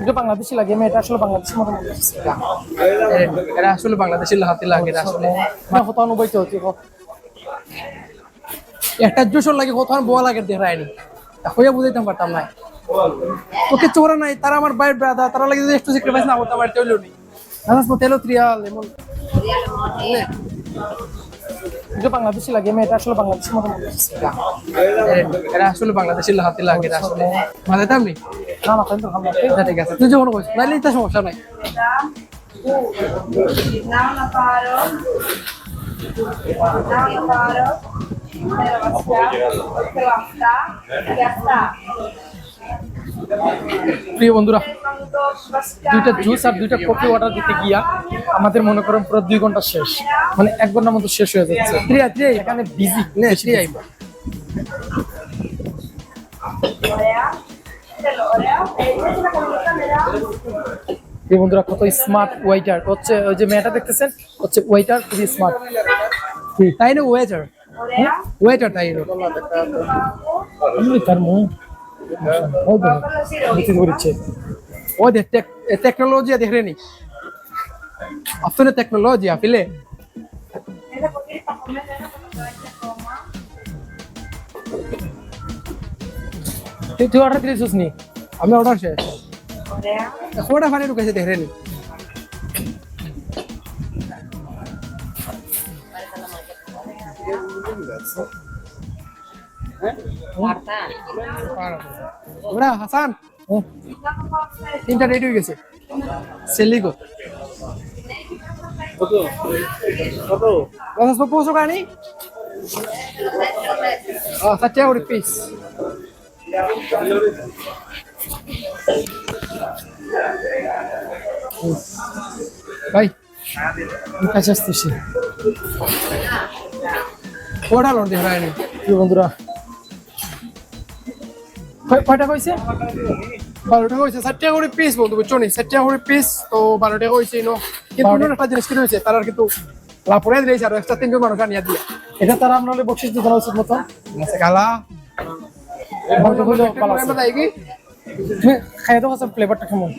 এটা বাংলাদেশি লাগে মেয়েটা আসলে বাংলাদেশের মতো এটা আসলে বাংলাদেশের হাতে লাগে এটা আসলে না কত অনুভূতি হচ্ছে একটা জোশর লাগে কত আর বোয়া লাগে দেখায়নি হইয়া বুঝাইতাম পারতাম না। তোকে চোরা নাই তারা আমার বাইর ব্রাদার তারা লাগে যদি একটু স্যাক্রিফাইস না করতাম আর তেলো নেই আনাস মো ত্রিয়াল এমন এটা বাংলাদেশি লাগে মেয়েটা আসলে বাংলাদেশের মতো এটা আসলে বাংলাদেশের হাতে লাগে এটা আসলে মাথাইতাম নি না মাথায় তো ভালো লাগে আচ্ছা, ঠিক আছে। তুই যখন কইস নাইলে এটা সমস্যা নাই. প্রিয় বন্ধুরা দুইটা জুস আর দুইটা কফি অর্ডার দিতে গিয়া আমাদের মনে করেন পুরো দুই ঘণ্টা শেষ। মানে এক ঘণ্টার মতো শেষ হয়ে যাচ্ছে। এখানে বিজি. এই বন্ধুরা কত স্মার্ট ওয়েটার হচ্ছে ওই যে মেয়েটা দেখতেছেন হচ্ছে ওয়েটার খুবই স্মার্ট তাই না ওয়েটার ওয়েটার তাই না? টেকনোলজি দেখ রে নি আপনি টেকনোলজি আপিলে তুই অর্ডার দিয়েছিস নি আমি অর্ডার Orea. কোটা ফানি ঢুকেছে দেখ রে নি ওরা হাসান হ্যাঁ, তিনটা রেডি হয়ে গেছে সেলিগো কত কত কত পৌঁছো কানি Ah, sate euro পিস ভাই কাছে আসতেছি ওটা লোন দেখ রায়নি প্রিয় বন্ধুরা কয়- কয়টা কইছে? বারো টাকা হয়েছে টাকা করে পিস বলতো বুঝছ নি? টাকা করে পিস তো বারো টাকা হয়েছে নো কিন্তু একটা জিনিস কিনে হয়েছে তারা কিন্তু লাভ করে দিয়েছে আর এক্সট্রা তিনজন মানুষ আনিয়া দিয়ে। এটা তারা আমরা বকশিস দিতে উচিত মতো। গালা। আছে। কি খাইয়ে দেখো ফ্লেভারটা কেমন?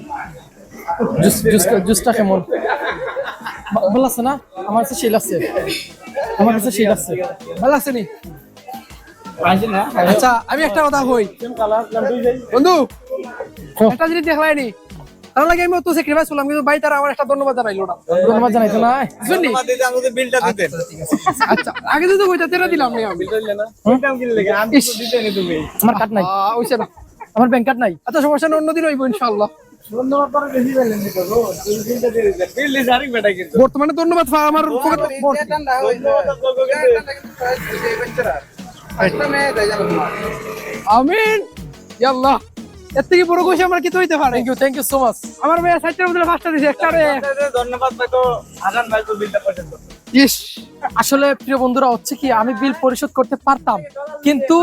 জুস জুসটা কেমন? ভালো আছে না? আমার কাছে সেই লাগছে আমার কাছে সেই লাগছে ভালো আছে নি? আচ্ছা আমি একটা কথা কই বন্ধু একটা জিনিস দেখলাই নি তার লাগে আমি অত স্যাক্রিফাইস করলাম কিন্তু ভাই তারা আমার একটা ধন্যবাদ জানাইলো না ধন্যবাদ জানাইতো না বিলটা দিতেন আচ্ছা আগে যদি কইতা তেরা দিলাম নি আমি। তো তুমি আমার কার্ড নাই না আমার ব্যাংক কার্ড নাই আচ্ছা সমস্যা নেই অন্যদিন হইব ইনশাআল্লাহ তো বর্তমানে ধন্যবাদ আমার। আমিন। ইয়াল্লাহ। এর থেকে বড় খুশি আমার কিছু হইতে পারে। Thank you thank you so much আমার সাইডটার মধ্যে পাঁচটা দিছে একটা রে। ধন্যবাদ ভাই তো হাসান ভাই তো বিলটা পছন্দ ইস। আসলে প্রিয় বন্ধুরা হচ্ছে কি আমি বিল পরিশোধ করতে পারতাম। কিন্তু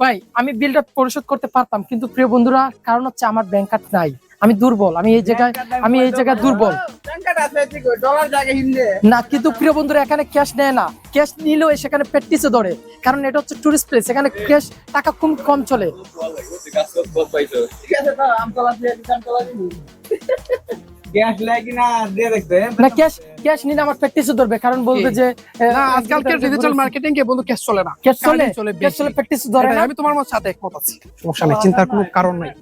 ভাই আমি বিলটা পরিশোধ করতে পারতাম। কিন্তু প্রিয় বন্ধুরা কারণ হচ্ছে আমার ব্যাংক কার্ড নাই। আমি দুর্বল আমি এই জায়গায় আমি এই জায়গায় দুর্বল। ডলার জায়গা হিন্দে। না কিন্তু প্রিয় বন্ধুরা এখানে ক্যাশ নেয় না। ক্যাশ নিলেও সেখানে প্র্যাকটিসে ধরে। কারণ এটা হচ্ছে টুরিস্ট প্লেস এখানে ক্যাশ টাকা খুব কম চলে। না ক্যাশ ক্যাশ নিলে আমার প্র্যাকটিসে ধরবে। কারণ বলবে যে আজকালকার ডিজিটাল মার্কেটিং বন্ধু ক্যাশ চলে না। ক্যাশ চলে কার্ডই চলে ক্যাশ চলে প্র্যাকটিস ধরে না। আমি তোমার মত সাথে একমত আছি। সমস্যা নেই চিন্তার কোনো কারণ নাই।